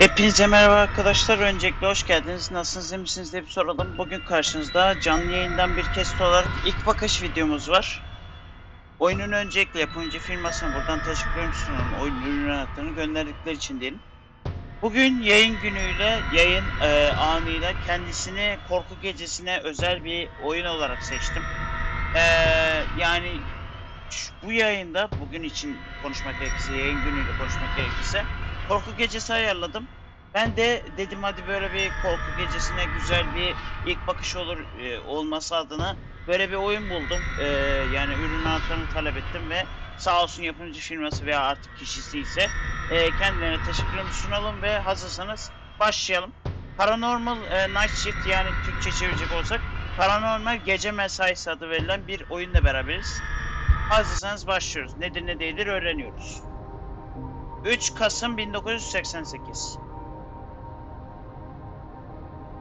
Hepinize merhaba arkadaşlar. Öncelikle hoş geldiniz. Nasılsınız, iyi misiniz diye bir soralım. Bugün karşınızda canlı yayından bir kesit olarak ilk bakış videomuz var. Oyunun öncelikle yapımcı firmasına buradan teşekkür sunuyorum. Oyun ürün gönderdikleri için diyelim. Bugün yayın günüyle, yayın e, anıyla kendisini korku gecesine özel bir oyun olarak seçtim. E, yani şu- bu yayında, bugün için konuşmak gerekirse, yayın günüyle konuşmak gerekirse korku gecesi ayarladım. Ben de dedim hadi böyle bir korku gecesine güzel bir ilk bakış olur e, olması adına böyle bir oyun buldum. E, yani ürün anahtarını talep ettim ve sağ olsun yapımcı firması veya artık kişisi ise e, kendilerine teşekkürümü sunalım ve hazırsanız başlayalım. Paranormal e, Night Shift yani Türkçe çevirecek olsak Paranormal Gece Mesaisi adı verilen bir oyunla beraberiz. Hazırsanız başlıyoruz. Nedir ne değildir öğreniyoruz. 3 Kasım 1988.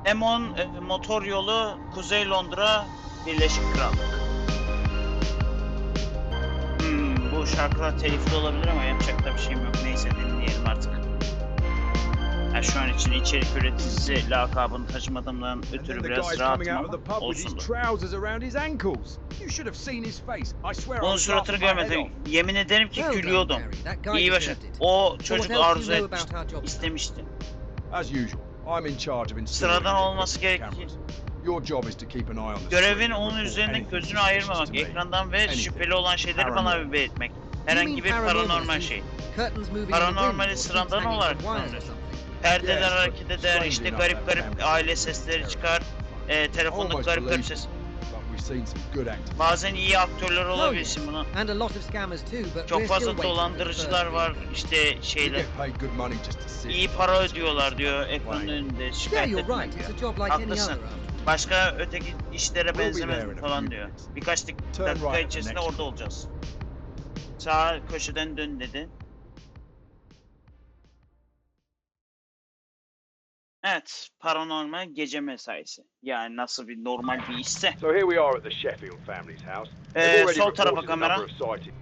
M10 e, motor yolu Kuzey Londra Birleşik Krallık. Hmm, bu şarkılar telifli olabilir ama yapacak da bir şeyim yok. Neyse. Ha, şu an için içerik üreticisi lakabını taşımadığımdan ötürü biraz rahatım olsun. Onun suratını görmedim. Yemin ederim ki gülüyordum. İyi başa. O çocuk arzu etmişti. istemişti. Sıradan olması gerekir. Görevin onun üzerinde gözünü ayırmamak, ekrandan ve şüpheli olan şeyleri bana etmek. Herhangi bir paranormal, şey. Paranormali sıradan olarak from but hareket eder, işte garip garip aile sesleri çıkar. E, telefonda garip garip ses. Bazen iyi aktörler olabilsin bunu. And a lot of scammers too, but Çok fazla dolandırıcılar var, işte şeyler. İyi para ödüyorlar diyor ekranın önünde şikayet etmek diyor. Haklısın. Başka öteki işlere benzemez falan diyor. Birkaç dakika içerisinde orada olacağız. Sağ köşeden dön dedi. Evet, paranormal gece mesaisi. Yani nasıl bir normal bir işse. So here we are at the Sheffield family's house. Ee, sol tarafa kamera.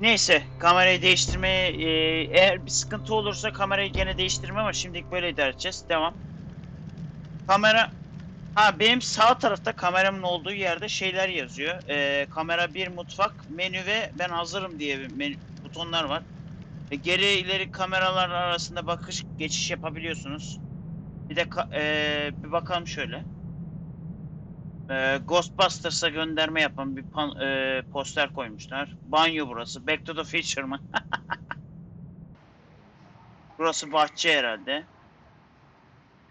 Neyse, kamerayı değiştirmeye e, eğer bir sıkıntı olursa kamerayı gene değiştirme ama şimdilik böyle idare edeceğiz. Devam. Kamera Ha benim sağ tarafta kameramın olduğu yerde şeyler yazıyor. Ee, kamera bir mutfak, menü ve ben hazırım diye bir menü, butonlar var. E, geri ileri kameralar arasında bakış geçiş yapabiliyorsunuz. Bir de ee, bir bakalım şöyle. Ee, Ghostbusters'a gönderme yapan bir pan- ee, poster koymuşlar. Banyo burası. Back to the mı? burası bahçe herhalde.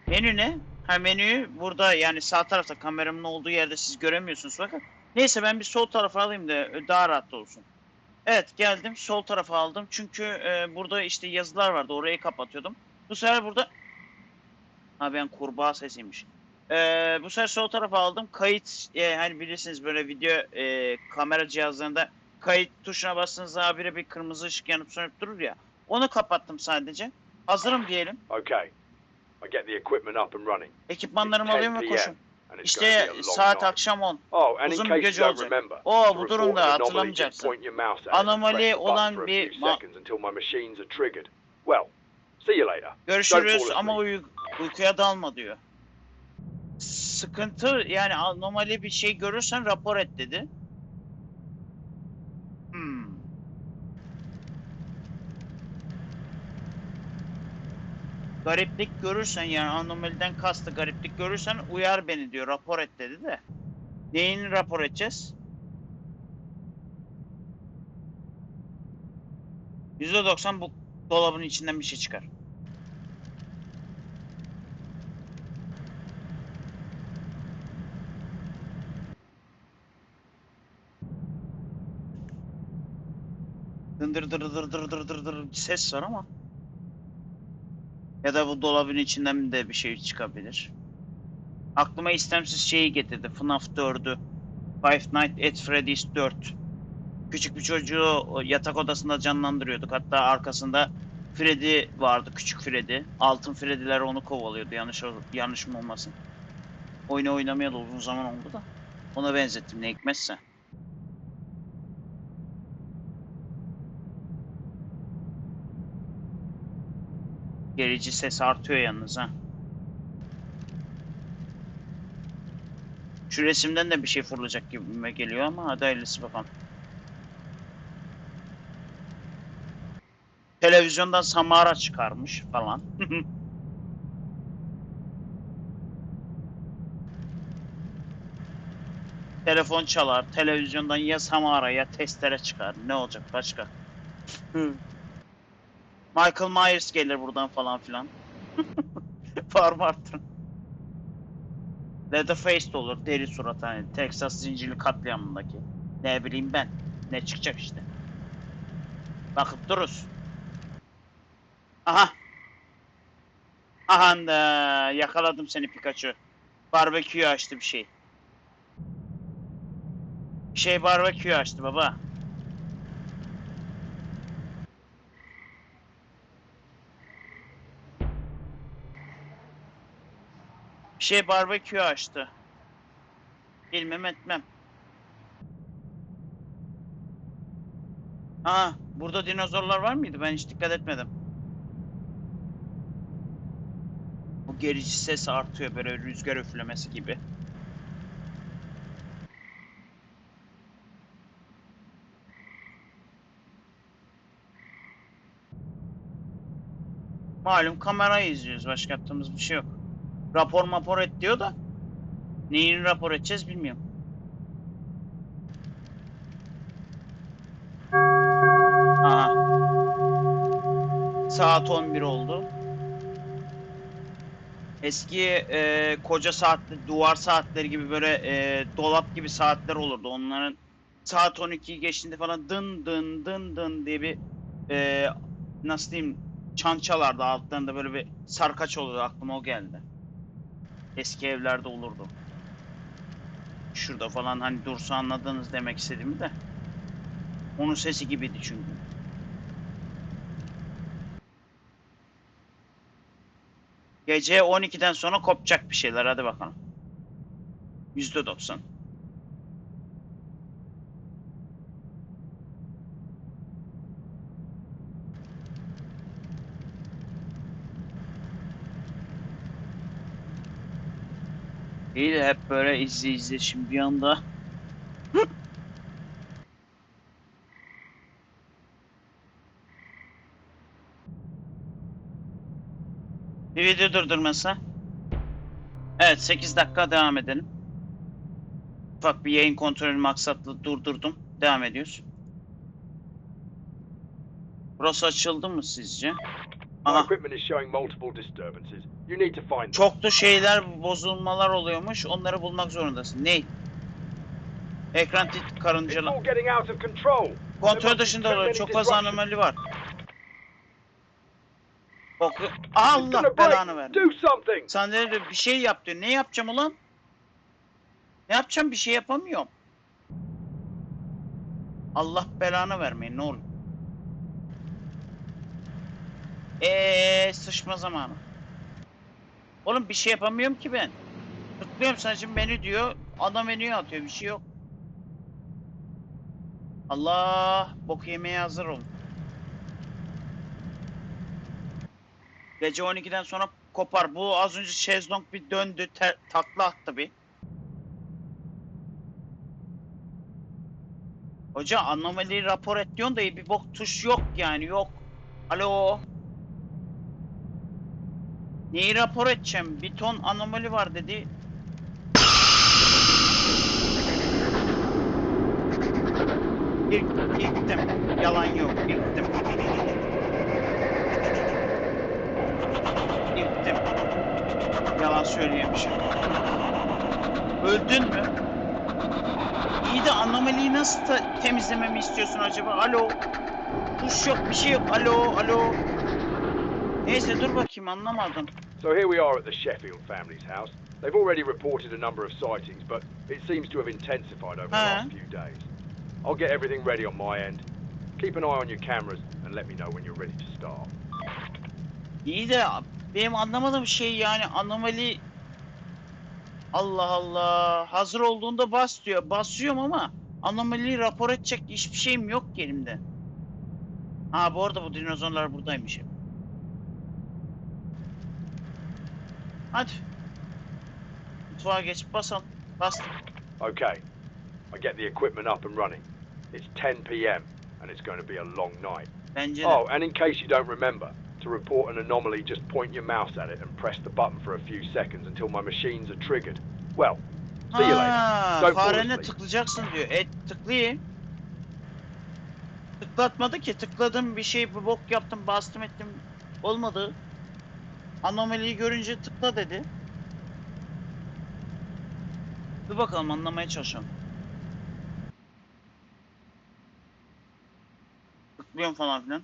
Menü ne? Ha menüyü burada yani sağ tarafta kameramın olduğu yerde siz göremiyorsunuz fakat. Neyse ben bir sol tarafa alayım da daha rahat olsun. Evet geldim sol tarafa aldım çünkü e, burada işte yazılar vardı orayı kapatıyordum. Bu sefer burada ha ben kurbağa sesiymiş. E, bu sefer sol tarafa aldım kayıt e, hani bilirsiniz böyle video e, kamera cihazlarında kayıt tuşuna bastığınızda habire bir kırmızı ışık yanıp sönüp durur ya. Onu kapattım sadece. Hazırım diyelim. Okay. I get the equipment up and running. Ekipmanlarımı alayım ve 10 koşun. İşte saat akşam 10. Oh, uzun bir gece olacak. to bu durumda hatırlamayacaksın. Anomali olan bir. Well, see you later. Görüşürüz ama asleep. Uy- uykuya dalma diyor. Sıkıntı yani anomali bir şey görürsen rapor et dedi. Hmm. Gariplik görürsen yani anomaliden kastı gariplik görürsen uyar beni diyor rapor et dedi de. Neyini rapor edeceğiz? %90 bu dolabın içinden bir şey çıkar. Dındır dır dır dır dır dır dır ses var ama. Ya da bu dolabın içinden de bir şey çıkabilir. Aklıma istemsiz şeyi getirdi. FNAF 4'ü. Five Nights at Freddy's 4. Küçük bir çocuğu yatak odasında canlandırıyorduk. Hatta arkasında Freddy vardı. Küçük Freddy. Altın Freddy'ler onu kovalıyordu. Yanlış yanlış mı olmasın. Oyunu oynamayalı uzun zaman oldu da. Ona benzettim ne hikmetse. Gerici ses artıyor yalnız ha. Şu resimden de bir şey fırlayacak gibime geliyor ama hadi hayırlısı bakalım. Televizyondan Samara çıkarmış falan. Telefon çalar, televizyondan ya Samara ya testere çıkar. Ne olacak başka? Michael Myers gelir buradan falan filan. Farmartın. Leatherface de olur. Deri surat hani. Texas zincirli katliamındaki. Ne bileyim ben. Ne çıkacak işte. Bakıp dururuz. Aha. Aha da yakaladım seni Pikachu. Barbekü açtı bir şey. Bir şey barbekü açtı baba. Şey barbekü açtı. Bilmem etmem. Ha, burada dinozorlar var mıydı? Ben hiç dikkat etmedim. Bu gerici ses artıyor böyle rüzgar üflemesi gibi. Malum kamerayı izliyoruz. Başka yaptığımız bir şey yok. Rapor mapor et diyor da. Neyini rapor edeceğiz bilmiyorum. Aha. Saat 11 oldu. Eski e, koca saatli duvar saatleri gibi böyle e, dolap gibi saatler olurdu. Onların saat 12'yi geçtiğinde falan dın dın dın dın diye bir e, nasıl diyeyim çan çalardı altlarında böyle bir sarkaç olurdu aklıma o geldi. Eski evlerde olurdu. Şurada falan hani dursa anladınız demek istediğimi de. Onun sesi gibiydi çünkü. Gece 12'den sonra kopacak bir şeyler hadi bakalım. %90. İyi de hep böyle izle izle şimdi bir anda. bir video durdurmasa. Evet 8 dakika devam edelim. Ufak bir yayın kontrolü maksatlı durdurdum. Devam ediyoruz. Burası açıldı mı sizce? My Aha. equipment is showing multiple disturbances. You need to find them. Çoklu şeyler, bozulmalar oluyormuş. Onları bulmak zorundasın. Ne? Ekran tit It's karıncalı. all getting out of control. Kontrol dışında oluyor. Çok fazla anomali var. Bok. It's Allah belanı ver. Do something. Sandalye bir şey yap diyor. Ne yapacağım ulan? Ne yapacağım? Bir şey yapamıyorum. Allah belanı vermeyin ne olur. Eee sıçma zamanı. Oğlum bir şey yapamıyorum ki ben. Tıklıyorum sadece menü diyor. Ana menüye atıyor bir şey yok. Allah bok yemeye hazır olun. Gece 12'den sonra kopar. Bu az önce şezlong bir döndü, te- takla attı bir. Hoca anomaliyi rapor et diyorsun da bir bok tuş yok yani yok. Alo. Neyi rapor edeceğim? Bir ton anomali var dedi. İlk. Yalan yok. İlktim. İlktim. Yalan söyleyemişim. Öldün mü? İyi de anomaliyi nasıl temizlememi istiyorsun acaba? Alo. Tuş yok, bir şey yok. Alo, alo. Neyse dur bakayım anlamadım. So here we are at the Sheffield family's house. They've already reported a number of sightings, but it seems to have intensified over the last few days. I'll get everything ready on my end. Keep an eye on your cameras and let me know when you're ready to start. İyi de benim anlamadığım şey yani anomali Allah Allah hazır olduğunda bas diyor. Basıyorum ama anomaliyi rapor edecek hiçbir şeyim yok elimde. Ha bu arada bu dinozorlar buradaymış hep. Hadi. Mutfağa geçip basalım. Bastım. Okay. I get the equipment up and running. It's 10 p.m. and it's going to be a long night. Bence de. Oh, and in case you don't remember, to report an anomaly, just point your mouse at it and press the button for a few seconds until my machines are triggered. Well, see you later. Ha, Don't fall farene asleep. tıklayacaksın diyor. E tıklayayım. Tıklatmadı ki. Tıkladım bir şey bir bok yaptım bastım ettim. Olmadı. Anomaliyi görünce tıkla dedi. Bir bakalım anlamaya çalışalım. Tıklıyorum falan filan.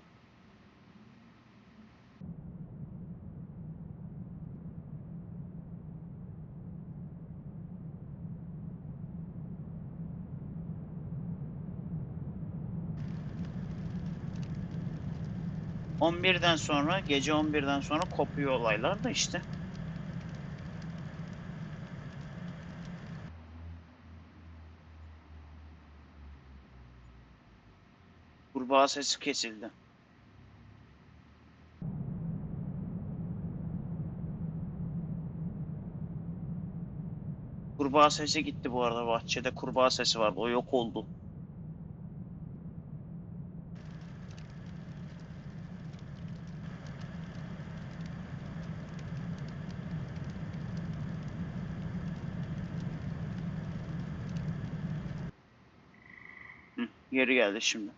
On birden sonra, gece 11'den sonra kopuyor olaylar da işte. Kurbağa sesi kesildi. Kurbağa sesi gitti bu arada bahçede kurbağa sesi vardı o yok oldu. Geri geldi şimdi.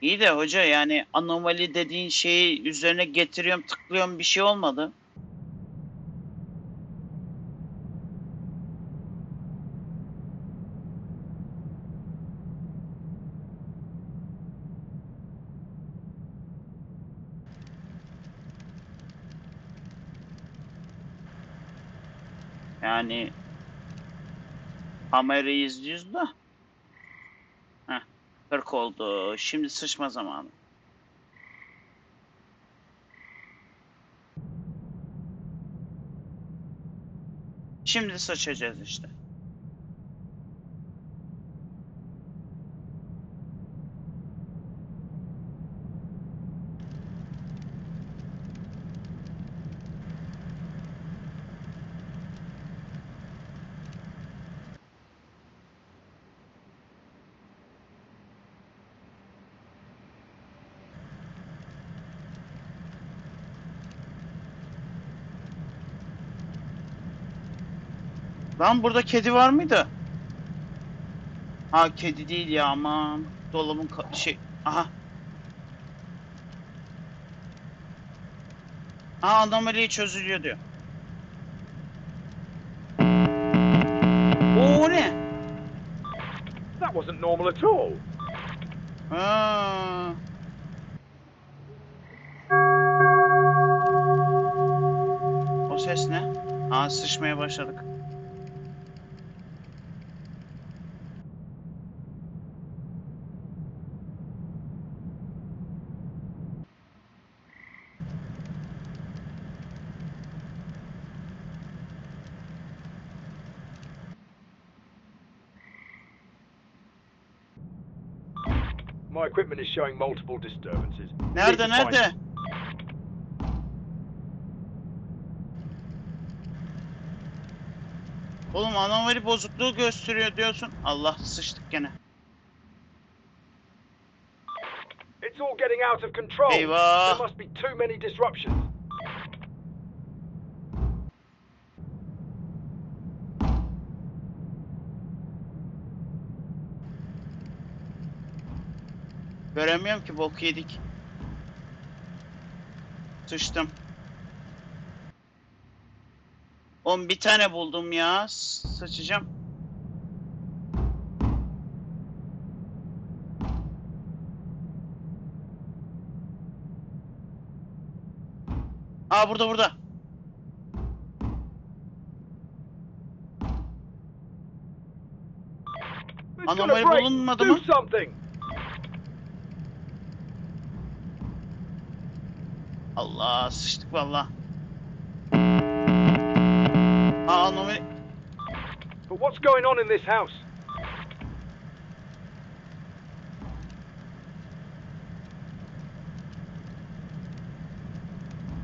İyi de hoca yani anomali dediğin şeyi üzerine getiriyorum tıklıyorum bir şey olmadı. Yani kamerayı izliyoruz da. 40 oldu. Şimdi sıçma zamanı. Şimdi sıçacağız işte. Lan burada kedi var mıydı? Ha kedi değil ya aman. Dolabın şey. Aha. Aha anomali çözülüyor diyor. Oo o ne? That wasn't normal at all. Ha. O ses ne? Aa sıçmaya başladık. My equipment is showing multiple disturbances. Need Nerede to find- nerede? Oğlum anomali bozukluğu gösteriyor diyorsun. Allah sıçtık gene. It's all getting out of control. Eyvah. There must be too many disruptions. Göremiyorum ki bok yedik. Sıçtım. Oğlum bir tane buldum ya. Sıçacağım. Aa burada burada. Anomali bulunmadı mı? Allah sıçtık valla. Aa Nomi. But what's going on in this house?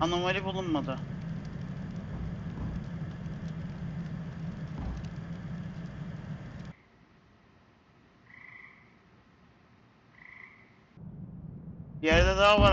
Anomali bulunmadı. Yerde daha var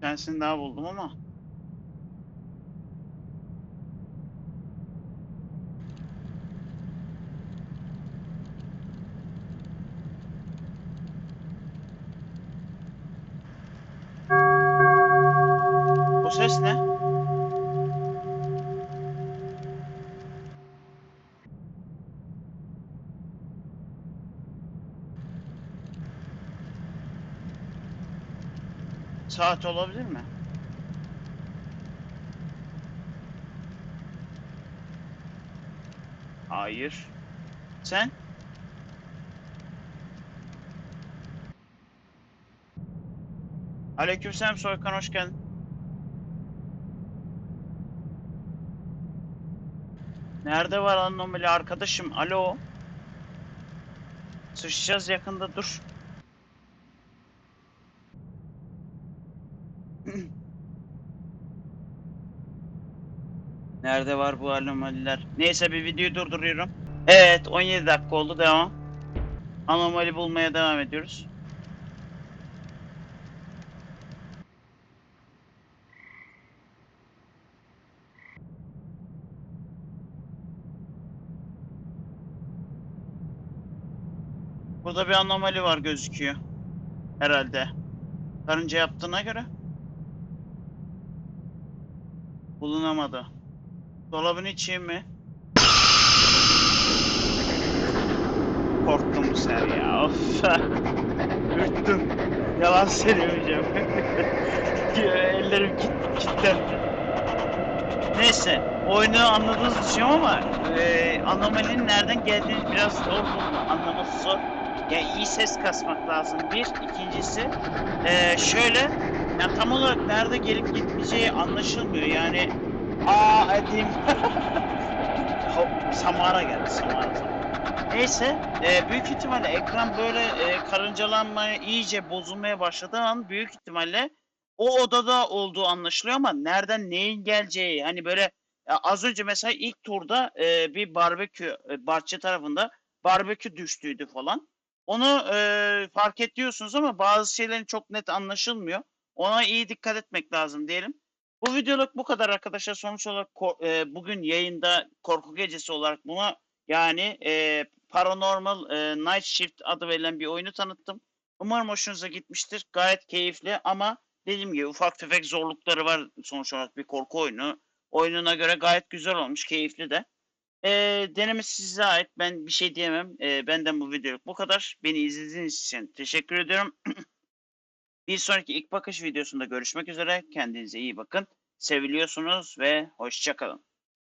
Tanesini daha buldum ama. O ses ne? Saat olabilir mi? Hayır. Sen? Aleykümselam Soykan hoş geldin. Nerede var anomali arkadaşım? Alo. Sıçacağız yakında dur. Nerede var bu anomaliler? Neyse bir videoyu durduruyorum. Evet 17 dakika oldu devam. Anomali bulmaya devam ediyoruz. Burada bir anomali var gözüküyor. Herhalde. Karınca yaptığına göre. Bulunamadı. Dolabın içi mi? Korktum bu sefer ya. Of. Ürktüm. Yalan söylemeyeceğim. Ellerim kit kilitlendi. Neyse, oyunu anladığınızı düşünüyorum ama e, anomalinin nereden geldiğini biraz zor. Anlaması zor. Ya iyi ses kasmak lazım bir. İkincisi e, şöyle, ya tam olarak nerede gelip gitmeyeceği anlaşılmıyor. Yani aa edeyim. Hop, Samara geldi, Samara. Samara. Neyse, e, büyük ihtimalle ekran böyle e, karıncalanmaya, iyice bozulmaya başladığı an büyük ihtimalle o odada olduğu anlaşılıyor ama nereden neyin geleceği hani böyle ya az önce mesela ilk turda e, bir barbekü e, bahçe tarafında barbekü düştüydü falan. Onu e, fark ediyorsunuz ama bazı şeylerin çok net anlaşılmıyor. Ona iyi dikkat etmek lazım diyelim. Bu videoluk bu kadar arkadaşlar. Sonuç olarak e, bugün yayında korku gecesi olarak buna yani e, Paranormal e, Night Shift adı verilen bir oyunu tanıttım. Umarım hoşunuza gitmiştir. Gayet keyifli ama dediğim gibi ufak tefek zorlukları var sonuç olarak bir korku oyunu. Oyununa göre gayet güzel olmuş, keyifli de. Ee, denemesi size ait. Ben bir şey diyemem. Ee, benden bu videoluk bu kadar. Beni izlediğiniz için teşekkür ediyorum. bir sonraki ilk bakış videosunda görüşmek üzere. Kendinize iyi bakın. Seviliyorsunuz ve hoşçakalın.